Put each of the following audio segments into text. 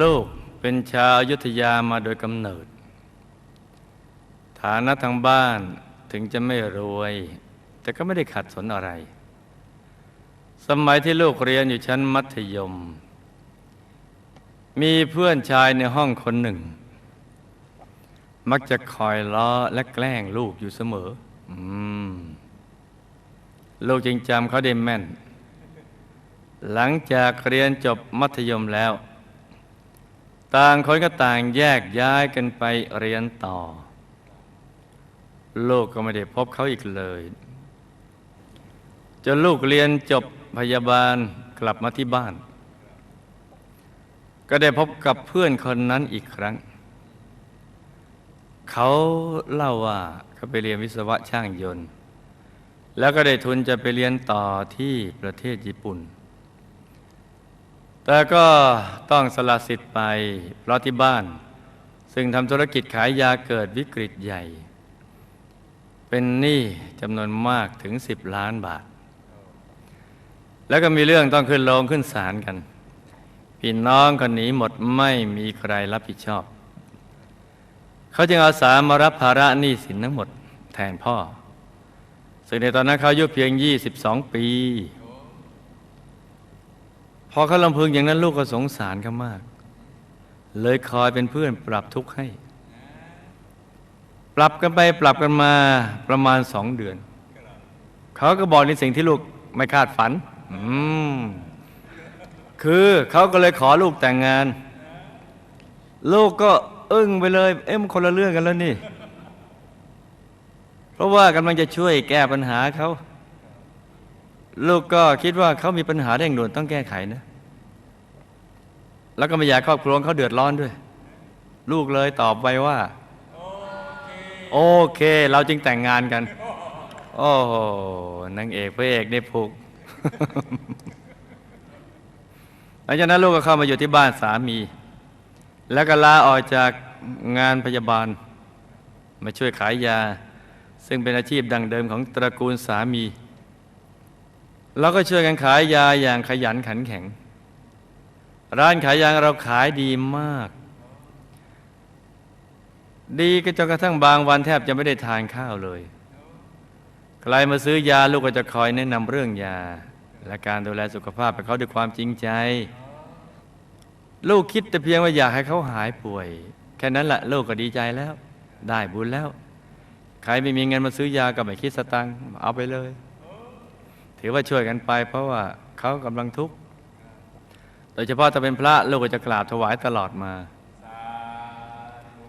ลูกเป็นชาวอยุธยามาโดยกำเนิด ฐานะทางบ้านถึงจะไม่รวย แต่ก็ไม่ได้ขัดสนอะไร สมัยที่ลูกเรียนอยู่ชั้นมัธยม มีเพื่อนชายในห้องคนหนึ่ง มักจะคอยล้อและแกล้งลูกอยู่เสมออมลูกจึงจำเขาได้แม่น หลังจากเรียนจบมัธยมแล้ว ต่างคนก็ต่างแยกย้ายกันไปเรียนต่อ ลูกก็ไม่ได้พบเขาอีกเลยจนลูกเรียนจบพยาบาลกลับมาที่บ้าน ก็ได้พบกับเพื่อนคนนั้นอีกครั้ง เขาเล่าว่าเขาไปเรียนวิศวะช่างยนต์ แล้วก็ได้ทุนจะไปเรียนต่อที่ประเทศญี่ปุ่น แต่ก็ต้องสละสิทธิ์ไปเพราะที่บ้าน ซึ่งทำธุรกิจขายยาเกิดวิกฤตใหญ่ เป็นหนี้จำนวนมากถึง10ล้านบาท แล้วก็มีเรื่องต้องขึ้นโรงขึ้นศาลกัน พี่น้องคนหนีหมดไม่มีใครรับผิดชอบ เขาจึงอาสามารับภาระหนี้สินทั้งหมดแทนพ่อ ซึ่งในตอนนั้นเขาอายุเพียง 22 ปี พอเขาลำพึงอย่างนั้นลูกก็สงสารเขามาก เลยคอยเป็นเพื่อนปรับทุกข์ให้ ปรับกันไปปรับกันมาประมาณสองเดือน เขาก็บอกในสิ่งที่ลูกไม่คาดฝัน อืมคือเขาก็เลยขอลูกแต่งงาน ลูกก็อึ้งไปเลย เอ๊ะมันคนละเรื่องกันแล้วนี่ เพราะว่ากำลังจะช่วยแก้ปัญหาเขา ลูกก็คิดว่าเขามีปัญหาเร่งด่วนต้องแก้ไขนะ แล้วก็ไม่อยากครอบครัวเขาเดือดร้อนด้วย ลูกเลยตอบไปว่า โอเค เราจึงแต่งงานกัน โอ้โหนางเอกพระเอกในผูกหลังจากนั้นลูกก็เข้ามาอยู่ที่บ้านสามี แล้วก็ลาออกจากงานพยาบาล มาช่วยขายยา ซึ่งเป็นอาชีพดังเดิมของตระกูลสามี เราก็ช่วยกันขายยาอย่างขยันขันแข็ง ร้านขายยาเราขายดีมาก ดีก็จนกระทั่งบางวันแทบจะไม่ได้ทานข้าวเลยใครมาซื้อยาลูกก็จะคอยแนะนำเรื่องยา และการดูแลสุขภาพไปเขาด้วยความจริงใจ ลูกคิดแต่เพียงว่าอยากให้เขาหายป่วย แค่นั้นแหละลูกก็ดีใจแล้ว ได้บุญแล้ว ใครไม่มีเงินมาซื้อยาก็ไม่คิดสตังค์เอาไปเลย ถือว่าช่วยกันไป เพราะว่าเขากำลังทุกข์โดยเฉพาะถ้าเป็นพระลูกก็จะกราบถวายตลอดมา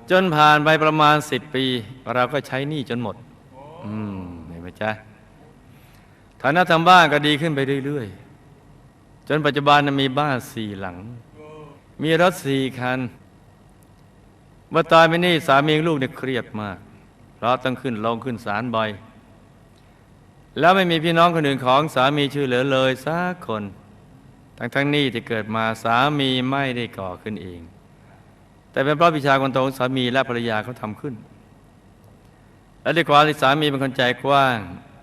จนผ่านไปประมาณสิบปี เราก็ใช้หนี้จนหมด อืมเห็นไหมจ๊ะฐานะทางบ้านก็ดีขึ้นไปเรื่อยๆ จนปัจจุบันมีบ้านสี่หลัง มีรถสี่คันเมื่อตายไปนี่สามีลูกเนี่ยเครียดมาก เพราะต้องขึ้นลงขึ้นศาลบ่อย แล้วไม่มีพี่น้องคนอื่นของสามีช่วยเหลือเลยสักคน ทั้งทั้งๆนี้ที่เกิดมาสามีไม่ได้ก่อขึ้นเอง แต่เป็นเพราะวิชาคนโตของสามีและภรรยาเขาทำขึ้น และด้วยความที่สามีเป็นคนใจกว้าง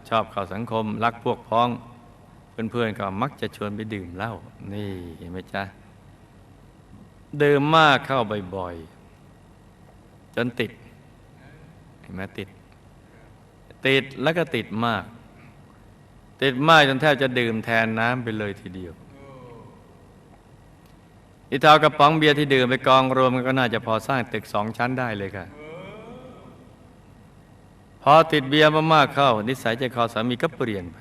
ชอบเข้าสังคม รักพวกพ้อง เพื่อนๆก็มักจะชวนไปดื่มเหล้านี่เห็นไหมจ๊ะดื่มมากเข้าบ่อยๆจนติดเห็นไหมติด ติดแล้วก็ติดมาก ติดมากจนแทบจะดื่มแทนน้ำไปเลยทีเดียวอีเท่ากระป๋องเบียร์ที่ดื่มไปกองรวมกันก็น่าจะพอสร้างตึกสองชั้นได้เลยค่ะพอติดเบียร์มากๆเข้า นิสัยใจคอสามีก็เปลี่ยนไป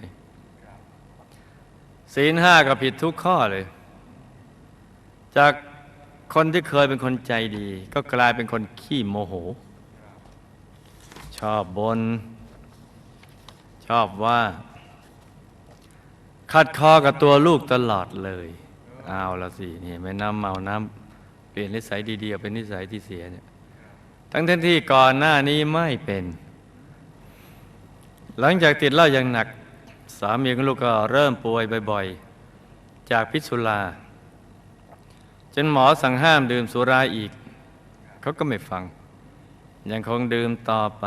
ศีลห้าก็ผิดทุกข้อเลย จากคนที่เคยเป็นคนใจดี ก็กลายเป็นคนขี้โมโห ชอบบน ชอบว่า ขัดคอกับตัวลูกตลอดเลยเอาละสินี่ไม่น้ำเมาน้ำเปลี่ยนนิสัยดีๆเป็นนิสัยที่เสียเนี่ยทั้งทที่ก่อนหน้านี้ไม่เป็น หลังจากติดเหล้าอย่างหนัก สามีของลูกก็เริ่มป่วยบ่อยๆ จากพิษสุรา จนหมอสั่งห้ามดื่มสุราอีก เขาก็ไม่ฟัง ยังคงดื่มต่อไป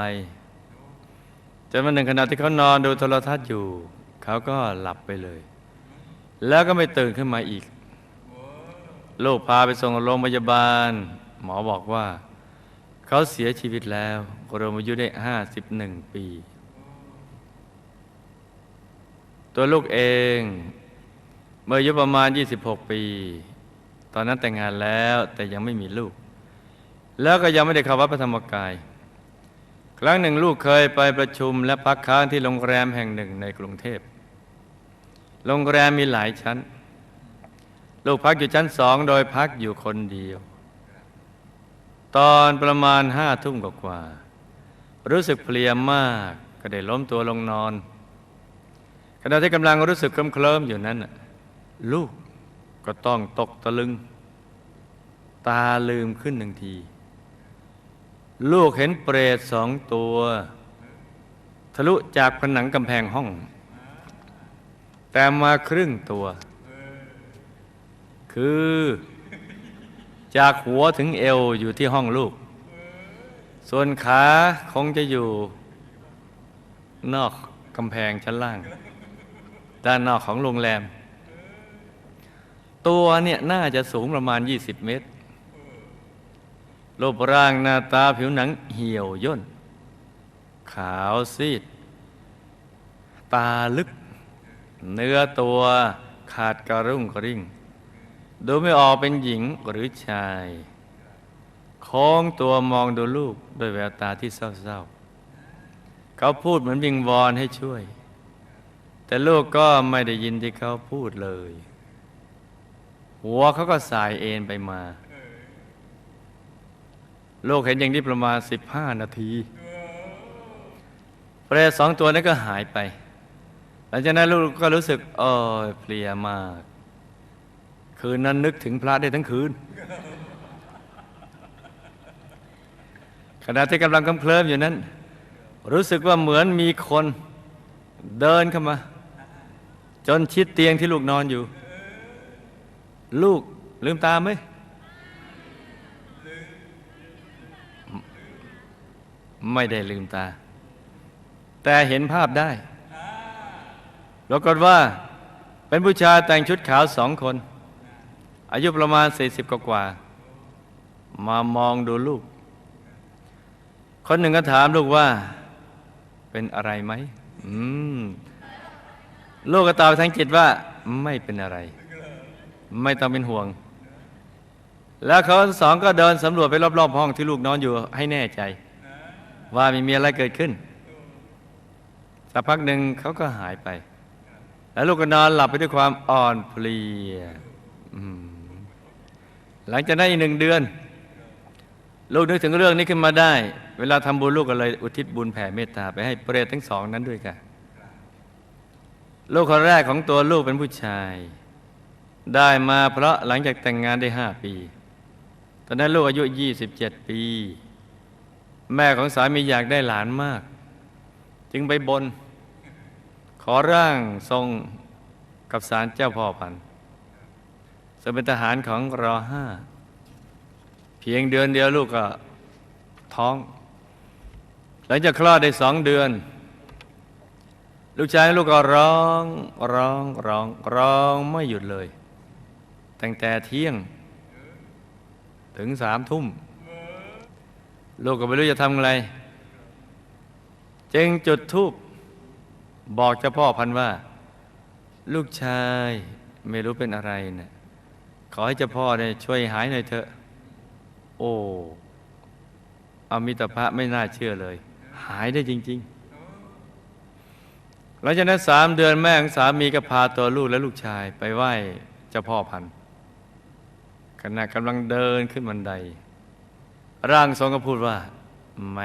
จนวันหนึ่งขณะที่เขานอนดูโทรทัศน์อยู่ เขาก็หลับไปเลย แล้วก็ไม่ตื่นขึ้นมาอีก ลูกพาไปส่งโรงพยาบาล หมอบอกว่า เขาเสียชีวิตแล้วรวมอายุได้ห้าสิบหนึ่งปี ตัวลูกเอง เมื่ออายุประมาณ 26 ปี ตอนนั้นแต่งงานแล้วแต่ยังไม่มีลูก แล้วก็ยังไม่ได้เข้าวัดพระธรรมกายครั้งหนึ่งลูกเคยไปประชุมและพักค้างที่โรงแรมแห่งหนึ่งในกรุงเทพ โรงแรมมีหลายชั้น ลูกพักอยู่ชั้นสองโดยพักอยู่คนเดียว ตอนประมาณห้าทุ่มกว่า รู้สึกเพลียมากก็ได้ล้มตัวลงนอน ขณะที่กำลังรู้สึกเคลิ้มๆอยู่นั้น ลูกก็ต้องตกตะลึง ตาลืมขึ้นหนึ่งที ลูกเห็นเปรตสองตัว ทะลุจากผนังกำแพงห้อง แต่มาครึ่งตัว คือ จากหัวถึงเอวอยู่ที่ห้องลูก ส่วนขาคงจะอยู่ นอกกำแพงชั้นล่าง ด้านนอกของโรงแรม ตัวเนี่ยน่าจะสูงประมาณ 20 เมตรรูปร่างหน้าตาผิวหนังเหี่ยวย่น ขาวซีด ตาลึก เนื้อตัวขาดกระรุ่งกระริ่ง ดูไม่ออกเป็นหญิงหรือชายโค้งตัวมองดูลูกด้วยแววตาที่เศร้าๆ เขาพูดเหมือนวิงวอนให้ช่วย แต่ลูกก็ไม่ได้ยินที่เขาพูดเลย หัวเขาก็สายเอ็นไปมา ลูกเห็นอย่างนี้ประมาณสิบห้านาทีเปรตสองตัวนั้นก็หายไป ลังจากนั้นลูกก็รู้สึกเออเพลียมาก คืนนั้นนึกถึงพระได้ทั้งคืน ขณะที่กำลังกำเคลิ้มอยู่นั้น รู้สึกว่าเหมือนมีคนเดินเข้ามา จนชิดเตียงที่ลูกนอนอยู่ ลูกลืมตาไหมไม่ได้ลืมตา แต่เห็นภาพได้ ปรากฏว่าเป็นผู้ชายแต่งชุดขาวสองคน อายุประมาณสี่สิบกว่า มามองดูลูก คนหนึ่งก็ถามลูกว่า เป็นอะไรไหมอืมลูกก็ตอบทางจิตว่า ไม่เป็นอะไร ไม่ต้องเป็นห่วง แล้วเขาสองก็เดินสำรวจไปรอบๆห้องที่ลูกนอนอยู่ให้แน่ใจ ว่าไม่มีอะไรเกิดขึ้นสักพักหนึ่งเขาก็หายไป แล้วลูกก็นอนหลับไปด้วยความอ่อนเพลียหลังจากนั้นอีกหนึ่งเดือน ลูกนึกถึงเรื่องนี้ขึ้นมาได้ เวลาทำบุญลูกก็เลยอุทิศบุญแผ่เมตตาไปให้เปรตทั้งสองนั้นด้วยกันลูกคนแรกของตัวลูกเป็นผู้ชาย ได้มาเพราะหลังจากแต่งงานได้ห้าปี ตอนนั้นลูกอายุ 27 ปี แม่ของสามีอยากได้หลานมาก จึงไปบน ขอร่างทรงกับศาลเจ้าพ่อพันธุ์ซึ่งเป็นทหารของรอห้า เพียงเดือนเดียวลูกก็ท้อง หลังจากคลอดได้สองเดือน ลูกชายลูกก็ร้องร้องร้องร้องไม่หยุดเลย ตั้งแต่เที่ยง ถึงสามทุ่ม ลูกก็ไม่รู้จะทำอะไร จึงจุดทูบ บอกเจ้าพ่อพันว่า ลูกชายไม่รู้เป็นอะไรนะขอให้เจ้าพ่อเนี่ยช่วยหายหน่อยเถอะ โอ้อมิตรภะไม่น่าเชื่อเลย หายได้จริง ๆ หลังจากนั้นสามเดือนแม่ของสามีก็พาตัวลูกและลูกชายไปไหว้เจ้าพ่อพันขณะกำลังเดินขึ้นบันได ร่างทรงก็พูดว่าแหม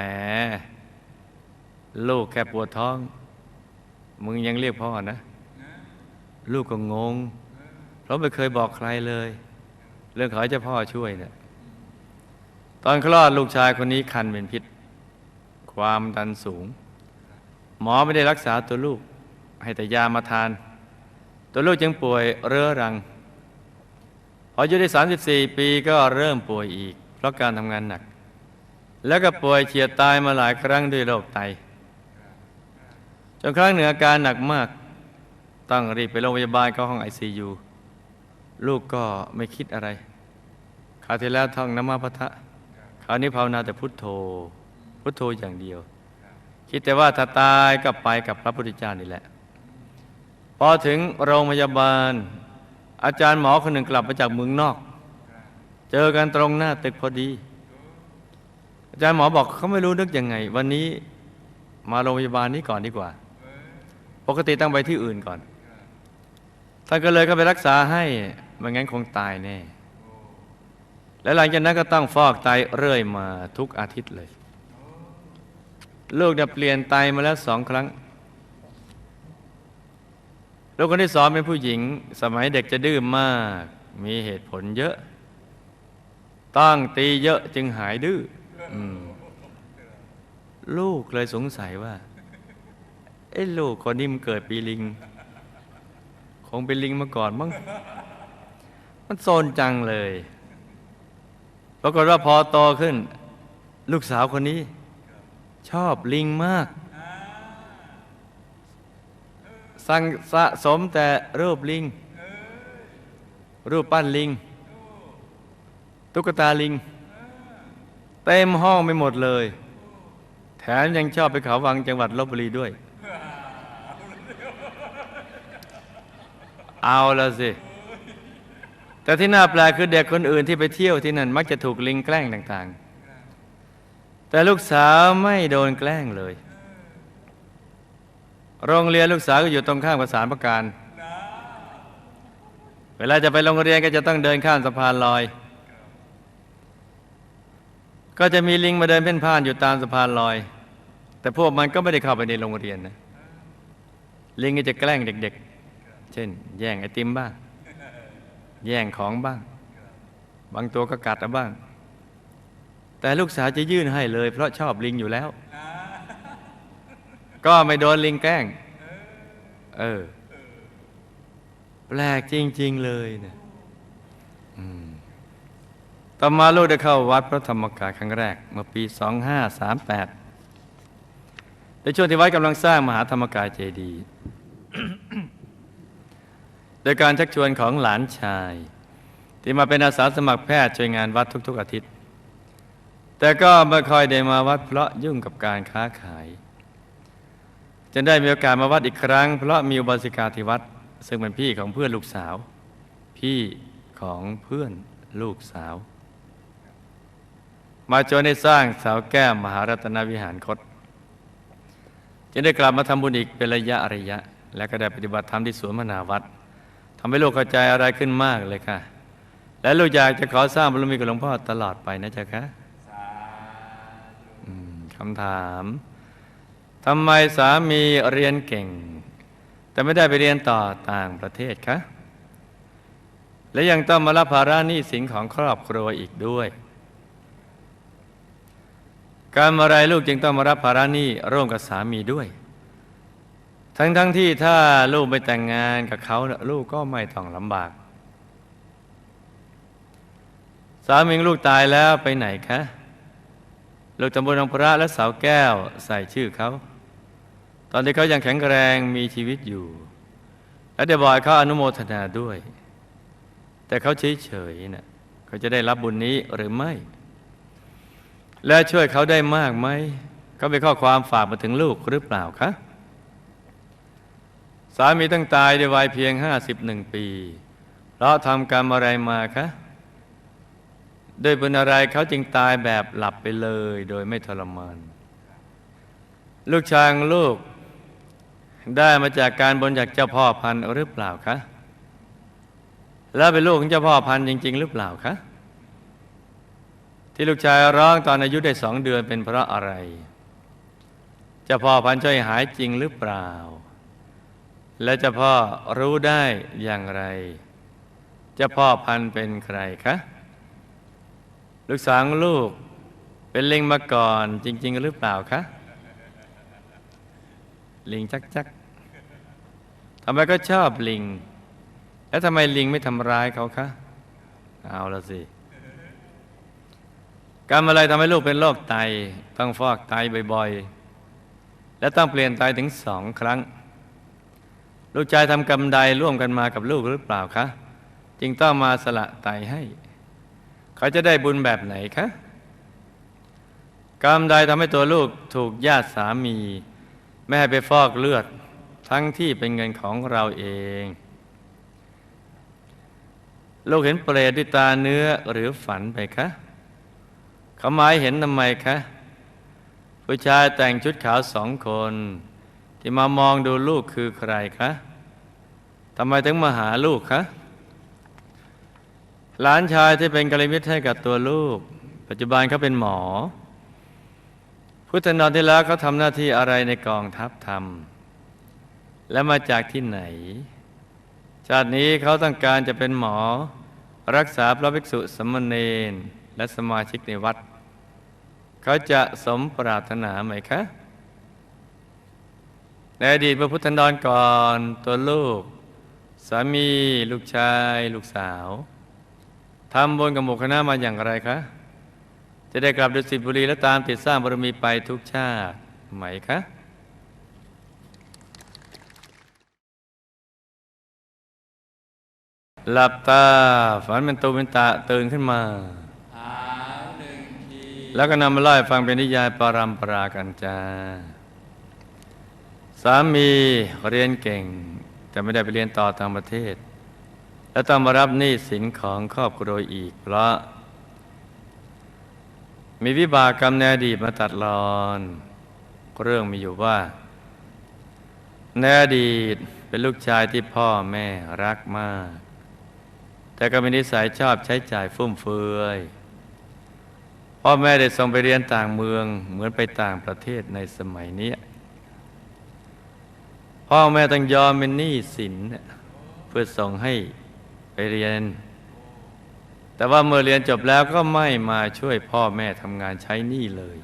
ลูกแค่ปวดท้อง มึงยังเรียกพ่อนะ ลูกก็งง เพราะไม่เคยบอกใครเลย เรื่องขอให้เจ้าพ่อช่วยเนี่ยตอนคลอดลูกชายคนนี้คันเป็นพิษ ความดันสูง หมอไม่ได้รักษาตัวลูก ให้แต่ยามาทาน ตัวลูกจึงป่วยเรื้อรัง พออายุได้ 34 ปีก็เริ่มป่วยอีก เพราะการทำงานหนัก แล้วก็ป่วยเฉียดตายมาหลายครั้งด้วยโรคไต จนครั้งหนึ่งอาการหนักมากต้องรีบไปโรงพยาบาลเข้าห้องไอซียูลูกก็ไม่คิดอะไรคราวที่แล้วท่องนมาพะทะคราวนี้ภาวนาแต่พุทโธ พุทโธอย่างเดียว คิดแต่ว่าถ้าตายก็ไปกับพระพุทธเจ้านี่แหละ พอถึงโรงพยาบาล อาจารย์หมอคนหนึ่งกลับมาจากเมืองนอก เจอกันตรงหน้าตึกพอดี อาจารย์หมอบอกเขาไม่รู้นึกยังไง วันนี้มาโรงพยาบาลนี้ก่อนดีกว่า ปกติต้องไปที่อื่นก่อน ท่านก็เลยเข้าไปรักษาให้ไม่งั้นคงตายแน่ และหลังจากนั้นก็ต้องฟอกไตเรื่อยมาทุกอาทิตย์เลย ลูกเนี่ยเปลี่ยนไตมาแล้วสองครั้ง ลูกคนที่สองเป็นผู้หญิง สมัยเด็กจะดื้อมาก มีเหตุผลเยอะ ต้องตีเยอะจึงหายดื้ออลูกเลยสงสัยว่า ไอ้ลูกคนนี้มันเกิดปีลิง คงเป็นลิงมาก่อนมั้งมันโซนจังเลยปรากฏว่าพอโตขึ้น ลูกสาวคนนี้ ชอบลิงมากสั่งสะสมแต่รูปลิง รูปปั้นลิง ตุ๊กตาลิง เต็มห้องไม่หมดเลย แถมยังชอบไปเขาวังจังหวัดลบบุรีด้วย เอาละสิ แต่ที่น่าแปลกคือเด็กคนอื่นที่ไปเที่ยวที่นั่น มักจะถูกลิงแกล้งต่างๆ แต่ลูกสาวไม่โดนแกล้งเลย โรงเรียนลูกสาวก็อยู่ตรงข้ามกับสารประการ เวลาจะไปโรงเรียนก็จะต้องเดินข้ามสะพานลอย ก็จะมีลิงมาเดินเพ่นพ่านอยู่ตามสะพานลอย แต่พวกมันก็ไม่ได้เข้าไปในโรงเรียนนะ ลิงก็จะแกล้งเด็ก ๆ เช่น แย่งไอติมบ้าง แย่งของบ้าง บางตัวก็กัดเอาบ้าง แต่ลูกสาวจะยื่นให้เลย เพราะชอบลิงอยู่แล้ว ก็ไม่โดนลิงแกล้ง เออ แปลกจริง ๆ เลยนะอืมต่อมาลูกได้เข้าวัดพระธรรมกายครั้งแรก เมื่อปี 2538ในช่วงที่วัดกำลังสร้างมหาธรรมกายเจดีย์ โดยการชักชวนของหลานชาย ที่มาเป็นอาสาสมัครแพทย์ช่วยงานวัดทุก ๆ อาทิตย์ แต่ก็ไม่ค่อยได้มาวัดเพราะยุ่งกับการค้าขายจนได้มีโอกาสมาวัดอีกครั้ง เพราะมีอุบาสิกาที่วัด ซึ่งเป็นพี่ของเพื่อนลูกสาว พี่ของเพื่อนลูกสาว มาจนได้สร้างสาวแก้วมหารัตนวิหารคตจึงได้กลับมาทำบุญอีกเป็นระยะระยะ และก็ได้ปฏิบัติธรรมที่สวนมนาวัด ทำให้ลูกเข้าใจอะไรขึ้นมากเลยค่ะ และลูกอยากจะขอสร้างบารมีกับหลวงพ่อตลอดไปนะจ๊ะคะคำถามทำไมสามีเรียนเก่ง แต่ไม่ได้ไปเรียนต่อต่างประเทศคะและยังต้องมารับภาระหนี้สินของครอบครัวอีกด้วย การอะไรลูกจึงต้องมารับภาระหนี้ร่วมกับสามีด้วย ทั้งทั้งที่ถ้าลูกไปแต่งงานกับเขาน่ะลูกก็ไม่ต้องลำบาก สามีลูกตายแล้วไปไหนคะ ลูกตำบลองพระและสาวแก้วใส่ชื่อเขา ตอนที่เขายังแข็งแรงมีชีวิตอยู่ และได้บอกให้เขาอนุโมทนาด้วย แต่เขาเฉยๆนะ่ะเขาจะได้รับบุญนี้หรือไม่ และช่วยเขาได้มากไหมเขาเป็นข้อความฝากมาถึงลูกหรือเปล่าคะ สามีต้องตายด้วยวัยเพียงห้าสิบหนึ่งปี เพราะทำกรรมอะไรมาคะด้วยบุญอะไรเขาจึงตายแบบหลับไปเลยโดยไม่ทรมาน ลูกชายของลูกได้มาจากการบนจากเจ้าพ่อพันธุ์หรือเปล่าคะ แล้วเป็นลูกของเจ้าพ่อพันธุ์จริง ๆ หรือเปล่าคะ ที่ลูกชายร้องตอนอายุได้สองเดือนเป็นเพราะอะไร เจ้าพ่อพันธุ์ช่วยหายจริงหรือเปล่า และเจ้าพ่อรู้ได้อย่างไร เจ้าพ่อพันเป็นใครคะลูกสาวลูกเป็นลิงมาก่อนจริง ๆ หรือเปล่าคะลิงจักจักทำไมก็ชอบลิง แล้วทำไมลิงไม่ทำร้ายเขาคะเอาละสิกรรมอะไรทำให้ลูกเป็นโรคไต ต้องฟอกไตบ่อย ๆ และต้องเปลี่ยนไตถึงสองครั้ง ลูกชายทำกรรมใดร่วมกันมากับลูกหรือเปล่าคะ จึงต้องมาสละไตให้ เขาจะได้บุญแบบไหนคะ กรรมใดทำให้ตัวลูกถูกญาติสามี ไม่ให้ไปฟอกเลือดทั้งที่เป็นเงินของเราเอง ลูกเห็นเปรตด้วยตาเนื้อหรือฝันไปคะ เขาหมายเห็นทำไมคะ ผู้ชายแต่งชุดขาวสองคน ที่มามองดูลูกคือใครคะทำไมถึงมาหาลูกคะหลานชายที่เป็นกัลยาณมิตรให้กับตัวลูก ปัจจุบันเขาเป็นหมอ พุทธนอนที่แล้วเขาทำหน้าที่อะไรในกองทัพธรรม และมาจากที่ไหน ชาตินี้เขาต้องการจะเป็นหมอ รักษาพระภิกษุสมณเณรและสมาชิกในวัด เขาจะสมปรารถนาไหมคะ ในอดีตพระพุทธนอนก่อนตัวลูก สามีลูกชาย ลูกสาวทำบุญกับหมู่คณะมาอย่างไรคะ จะได้กลับดุสิตบุรีและตามติดสร้างบารมีไปทุกชาติไหมคะหลับตาฝันเป็นตูเป็นตาตื่นขึ้นมา แล้วก็นำมาเล่าให้ฟังเป็นนิยายปรัมปรากันจา สามีเรียนเก่ง แต่ไม่ได้ไปเรียนต่อต่างประเทศ และต้องมารับหนี้สินของครอบครัวอีก เพราะ มีวิบากกรรมในอดีตมาตัดรอน เรื่องมีอยู่ว่าในอดีตเป็นลูกชายที่พ่อแม่รักมาก แต่ก็มีนิสัยชอบใช้จ่ายฟุ่มเฟือยพ่อแม่ได้ส่งไปเรียนต่างเมืองเหมือนไปต่างประเทศในสมัยนี้ พ่อแม่ต้องยอมเป็นหนี้สินเพื่อส่งให้ไปเรียน แต่ว่าเมื่อเรียนจบแล้วก็ไม่มาช่วยพ่อแม่ทำงานใช้หนี้เลย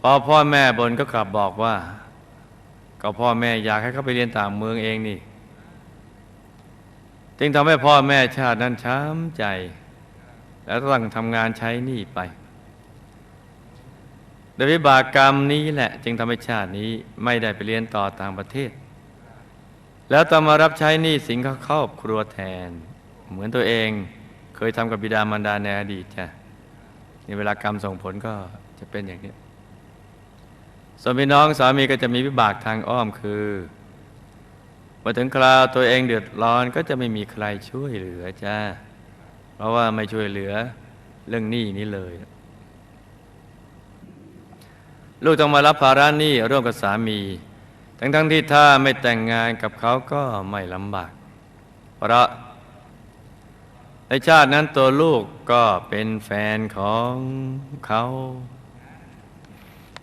พอพ่อแม่บนก็กลับบอกว่า ก็พ่อแม่อยากให้เขาไปเรียนต่างเมืองเองนี่ จึงทำให้พ่อแม่ชาตินั้นช้ำใจ แล้วต้องทำงานใช้หนี้ไป โดยวิบากกรรมนี้แหละ จึงทำให้ชาตินี้ไม่ได้ไปเรียนต่อต่างประเทศ แล้วต้องมารับใช้หนี้สินเขาครอบครัวแทน เหมือนตัวเองเคยทำกับบิดามารดาในอดีตจ้ะในเวลากรรมส่งผลก็จะเป็นอย่างนี้ส่วนพี่น้องสามีก็จะมีวิบากทางอ้อมคือมาถึงคราวตัวเองเดือดร้อนก็จะไม่มีใครช่วยเหลือจ้าเพราะว่าไม่ช่วยเหลือเรื่องหนี้นี้เลย ลูกต้องมารับภาระหนี้ร่วมกับสามี ทั้งทั้งที่ถ้าไม่แต่งงานกับเขาก็ไม่ลำบาก เพราะ ในชาตินั้นตัวลูกก็เป็นแฟนของเขา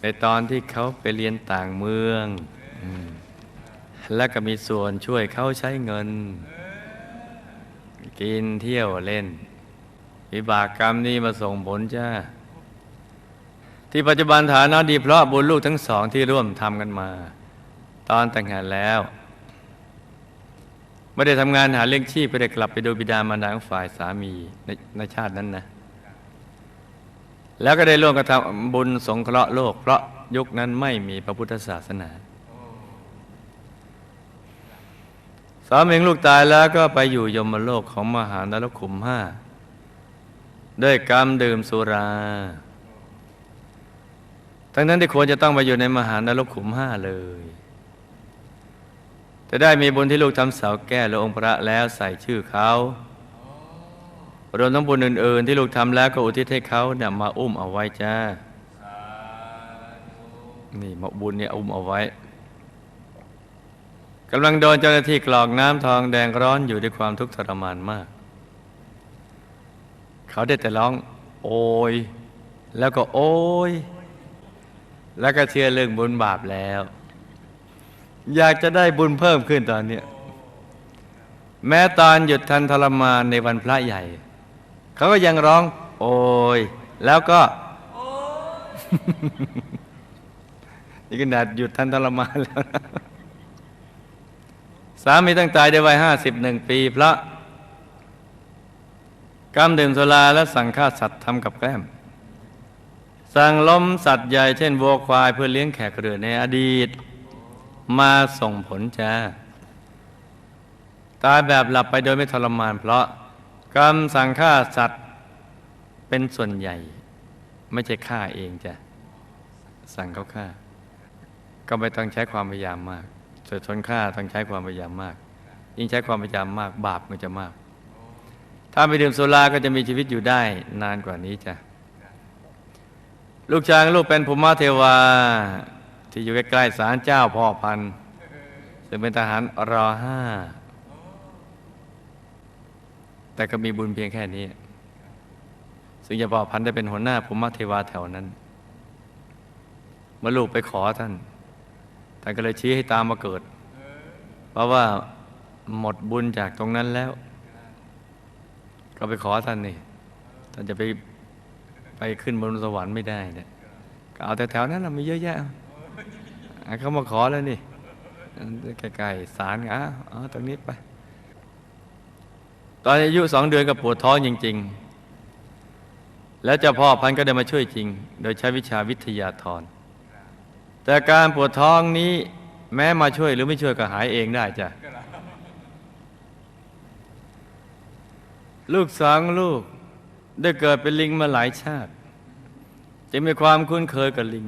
ในตอนที่เขาไปเรียนต่างเมือง และก็มีส่วนช่วยเขาใช้เงิน กินเที่ยวเล่น วิบากกรรมนี้มาส่งผลจ้า ที่ปัจจุบันฐานะดีเพราะบุญลูกทั้งสองที่ร่วมทำกันมา ตอนแต่งงานแล้วไม่ได้ทำงานหาเลี้ยงชีพไม่ได้กลับไปดูบิดามารดาของฝ่ายสามีในในชาตินั้นนะ แล้วก็ได้ร่วมกันทำบุญสงเคราะห์โลก เพราะยุคนั้นไม่มีพระพุทธศาสนาสามีลูกตายแล้วก็ไปอยู่ยมโลกของมหานรกขุมห้าด้วยกรรมดื่มสุรา ทั้งนั้นที่ควรจะต้องไปอยู่ในมหานรกขุมห้าเลยแต่ได้มีบุญที่ลูกทำเสาแก้และองค์พระแล้วใส่ชื่อเขารวมทั้งบุญอื่น ๆ ที่ลูกทำแล้วก็อุทิศให้เขาเนี่ยมาอุ้มเอาไว้จ้านี่มาบุญเนี่ยอุ้มเอาไว้กำลังโดนเจ้าหน้าที่กรอกน้ำทองแดงร้อนอยู่ด้วยความทุกข์ทรมานมาก เขาได้แต่ร้อง โอย แล้วก็โอย แล้วก็เชื่อเรื่องบุญบาปแล้ว อยากจะได้บุญเพิ่มขึ้นตอนนี้แม้ตอนหยุดทันทรมานในวันพระใหญ่ เขาก็ยังร้อง โอยแล้วก็นี่ขนาดหยุดทันทรมานแล้วนะสามีตั้งตายได้วัยห้าสิบหนึ่งปีเพราะกรรมดื่มสุราและสั่งฆ่าสัตว์ทำกับแกล้ม สั่งล้มสัตว์ใหญ่เช่นวัวควายเพื่อเลี้ยงแขกเรือในอดีต มาส่งผลจ้าตายแบบหลับไปโดยไม่ทรมาน เพราะกรรมสั่งฆ่าสัตว์เป็นส่วนใหญ่ ไม่ใช่ฆ่าเองจ้ะสั่งเขาฆ่า ก็ไม่ต้องใช้ความพยายามมากส่วนชนฆ่าต้องใช้ความพยายามมาก ยิ่งใช้ความพยายามมากบาปมันจะมาก ถ้าไม่ดื่มโซลาก็จะมีชีวิตอยู่ได้นานกว่านี้จ้ะ ลูกชายลูกเป็นภูมิเทวา ที่อยู่ใกล้ๆศาลเจ้าพ่อพันธุ์ซึ่งเป็นทหารรอห้า แต่ก็มีบุญเพียงแค่นี้ ซึ่งจะพ่อพันธุ์ได้เป็นหัวหน้าภูมิเทวาแถวนั้น เมื่อลูกไปขอท่าน ท่านก็เลยชี้ให้ตามมาเกิด เพราะว่าหมดบุญจากตรงนั้นแล้ว ก็ไปขอท่านนี่ ท่านจะไป ไปขึ้นบนสวรรค์ไม่ได้เนี่ยก็เอาแต่แถวนั้นนะมีเยอะแยะเขามาขอแล้วนี่ใกลๆศาลอะเอตรงนี้ไป ตอนอายุสองเดือนก็ปวดท้องจริง ๆ แล้วเจ้าพ่อพันก็ได้มาช่วยจริง โดยใช้วิชาวิทยาธรแต่การปวดท้องนี้แม้มาช่วยหรือไม่ช่วยก็หายเองได้จ้ะ ลูกสองลูก ได้เกิดเป็นลิงมาหลายชาติ จึงมีความคุ้นเคยกับลิง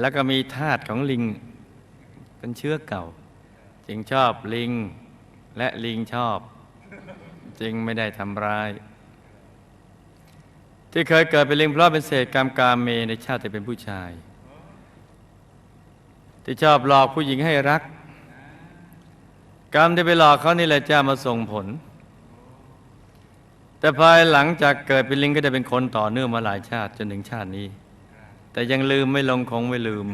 แล้วก็มีธาตุของลิง เป็นเชื้อเก่า จึงชอบลิงและลิงชอบ จึงไม่ได้ทำร้าย ที่เคยเกิดเป็นลิงเพราะเป็นเศษกรรมกามเมในชาติที่เป็นผู้ชาย ที่ชอบหลอกผู้หญิงให้รัก กรรมที่ไปหลอกเขานี่แหละจะมาส่งผล แต่ภายหลังจากเกิดเป็นลิงก็จะเป็นคนต่อเนื่องมาหลายชาติจนถึงชาตินี้ แต่ยังลืมไม่ลงคงไม่ลืม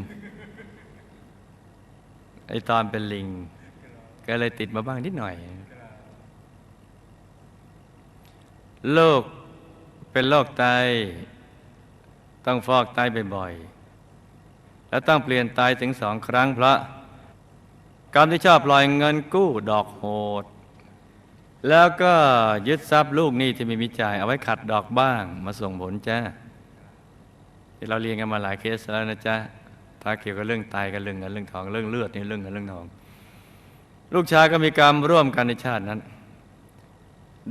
ไอตอนเป็นลิง ก็เลยติดมาบ้างนิดหน่อยโรคเป็นโรคไต ต้องฟอกไตบ่อยๆ แล้วต้องเปลี่ยนไตถึงสองครั้งเพราะกรรมที่ชอบปล่อยเงินกู้ดอกโหด แล้วก็ยึดทรัพย์ลูกหนี้ที่ไม่มีจ่าย เอาไว้ขัดดอกบ้าง มาส่งผลจ้าที่เราเรียนกันมาหลายเคสแล้วนะจ๊ะถ้าเกี่ยวกับเรื่องไตกับเรื่องเงินเรื่องทองเรื่องเลือดนี่เรื่องเงินเรื่องทอง ลูกชายก็มีกรรมร่วมกันในชาตินั้น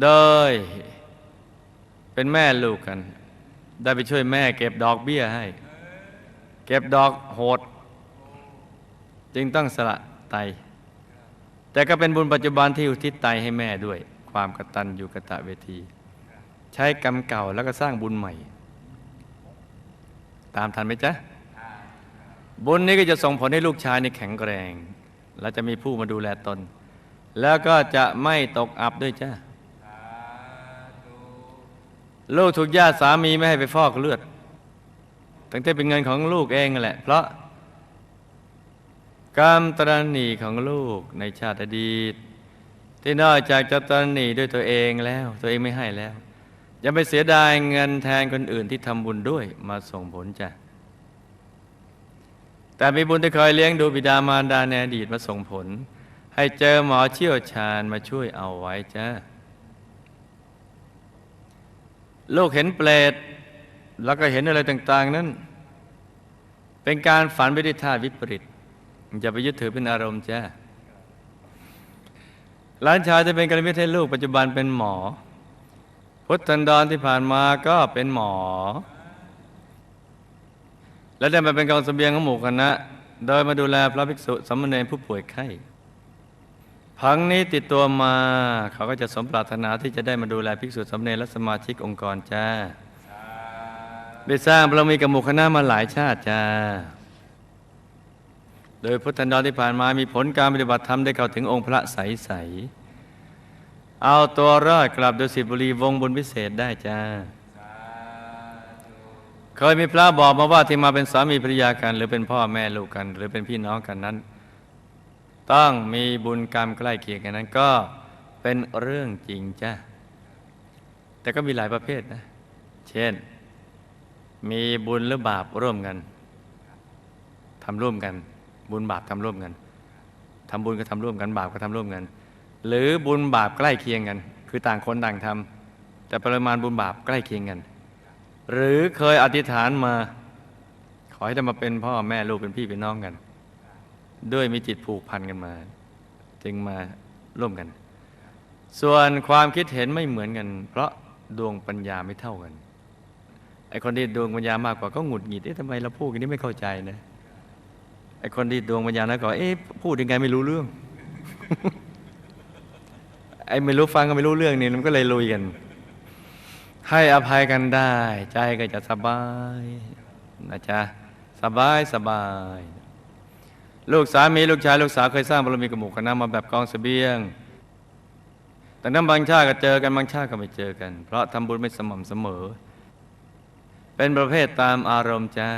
โดยเป็นแม่ลูกกัน ได้ไปช่วยแม่เก็บดอกเบี้ยให้ เก็บดอกโหด จึงต้องสละไต แต่ก็เป็นบุญปัจจุบันที่อุทิศไตให้แม่ด้วย ความกตัญญูกตะเวที ใช้กรรมเก่าแล้วก็สร้างบุญใหม่ ตามทันไหมจ๊ะ บุญนี้ก็จะส่งผลให้ลูกชายในแข็งแรง และจะมีผู้มาดูแลตน แล้วก็จะไม่ตกอับด้วยจ้าลูกถูกญาติสามีไม่ให้ไปฟอกเลือด ตั้งแต่เป็นเงินของลูกเองนั่นแหละ เพราะ กรรมตรณีของลูกในชาติอดีต ที่นอกจากจะตรณีด้วยตัวเองแล้ว ตัวเองไม่ให้แล้วยังไปเสียดายเงินแทนคนอื่นที่ทำบุญด้วยมาส่งผลจ้ะแต่มีบุญที่เคยเลี้ยงดูบิดามารดาในอดีตมาส่งผล ให้เจอหมอเชี่ยวชาญมาช่วยเอาไว้จ้าลูกเห็นเปรตแล้วก็เห็นอะไรต่าง ๆ นั้น เป็นการฝันไปด้วยท่าวิปริต อย่าไปยึดถือเป็นอารมณ์จ้าหลานชายจะเป็นกัลยาณมิตรให้ลูกปัจจุบันเป็นหมอ พุทธันดรที่ผ่านมาก็เป็นหมอ และได้มาเป็นกองเสบียงของหมู่คณะ โดยมาดูแลพระภิกษุสามเณรผู้ป่วยไข้พังนี้ติดตัวมาเขาก็จะสมปรารถนาที่จะได้มาดูแลภิกษุสามเณรและสมาชิกองค์กรจ้าได้สร้างบารมีกับหมู่คณะมาหลายชาติจ้า โดยพุทธันดรที่ผ่านมามีผลการปฏิบัติธรรมได้เข้าถึงองค์พระใสๆเอาตัวรอดกลับดุสิตบุรีวงบุญพิเศษได้จ้า เคยมีพระบอกมาว่าที่มาเป็นสามีภรรยากัน หรือเป็นพ่อแม่ลูกกัน หรือเป็นพี่น้องกันนั้น ต้องมีบุญกรรมใกล้เคียงกันนั้นก็เป็นเรื่องจริงจ้ะแต่ก็มีหลายประเภทนะ เช่น มีบุญหรือบาปร่วมกันทำร่วมกัน บุญบาปทำร่วมกันทำบุญก็ทำร่วมกัน บาปก็ทำร่วมกัน หรือบุญบาปใกล้เคียงกัน คือต่างคนต่างทำแต่ปริมาณบุญบาปใกล้เคียงกัน หรือเคยอธิษฐานมา ขอให้ได้มาเป็นพ่อแม่ลูกเป็นพี่เป็นน้องกัน ด้วยมีจิตผูกพันกันมา จึงมาร่วมกัน ส่วนความคิดเห็นไม่เหมือนกัน เพราะดวงปัญญาไม่เท่ากันไอคนที่ดวงปัญญามากกว่าก็หงุดหงิดเอ๊ะทำไมเราพูดกันนี้ไม่เข้าใจนะ ไอคนที่ดวงปัญญาณน้อยกว่าเอ๊ะพูดยังไงไม่รู้เรื่อง ไอไม่รู้ฟังก็ไม่รู้เรื่องนี่มันก็เลยลุยกัน ให้อภัยกันได้ ใจก็จะสบายนะจ๊ะสบายสบาย ลูกสามีลูกชายลูกสาวเคยสร้างบารมีกับหมู่คณะมาแบบกองเสบียงแต่นั้นบางชาติก็เจอกันบางชาติก็ไม่เจอกัน เพราะทำบุญไม่สม่ำเสมอ เป็นประเภทตามอารมณ์จ้า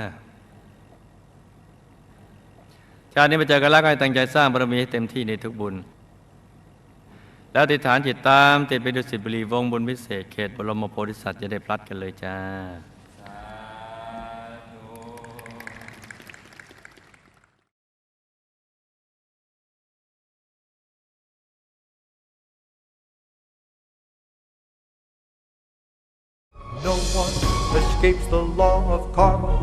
ชาตินี้มาเจอกันแล้วก็ให้ตั้งใจสร้างบารมีให้เต็มที่ในทุกบุญ แล้วอธิษฐานจิตตามติดไปดุสิบุรีวงบุญพิเศษเขตบรมโพธิสัตว์จะได้พลัดกันเลยจ้า No one escapes the law of karma.